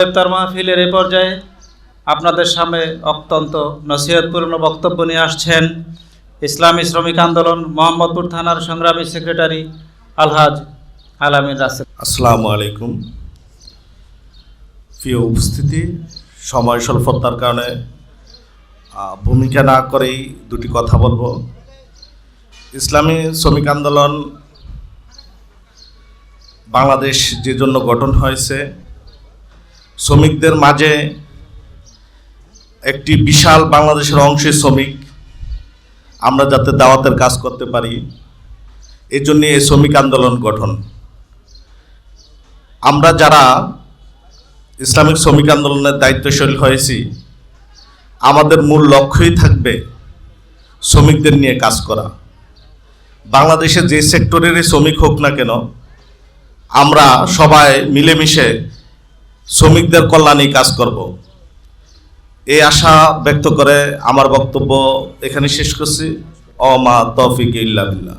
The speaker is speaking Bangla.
গ্রেপ্তার মাহফিলের এ পর্যায়ে আপনাদের সামনে অত্যন্ত নসিহতপূর্ণ বক্তব্য নিয়ে আসছেন ইসলামী শ্রমিক আন্দোলন মোহাম্মদপুর থানার সংগ্রামী সেক্রেটারি আলহাজ আলামিন রাসেল। আসসালামু আলাইকুম। প্রিয় উপস্থিতি, সময় স্বল্পতার কারণে ভূমিকা না করেই দুটি কথা বলব। ইসলামী শ্রমিক আন্দোলন বাংলাদেশ যে জন্য গঠন হয়েছে শ্রমিকদের মাঝে একটি বিশাল বাংলাদেশের অংশের শ্রমিক আমরা যাতে দাওয়াতের কাজ করতে পারি এই জন্য এই শ্রমিক আন্দোলন গঠন। আমরা যারা ইসলামিক শ্রমিক আন্দোলনের দায়িত্বশীল হয়েছি, আমাদের মূল লক্ষ্যই থাকবে শ্রমিকদের নিয়ে কাজ করা। বাংলাদেশে যে সেক্টরেরই শ্রমিক হোক না কেন, আমরা সবাই মিলেমিশে শ্রমিকদের কল্যাণে কাজ করব। এই আশা ব্যক্ত করে আমার বক্তব্য এখানে শেষ করছি। অমা তফিক ইল্লা বিল্লাহ।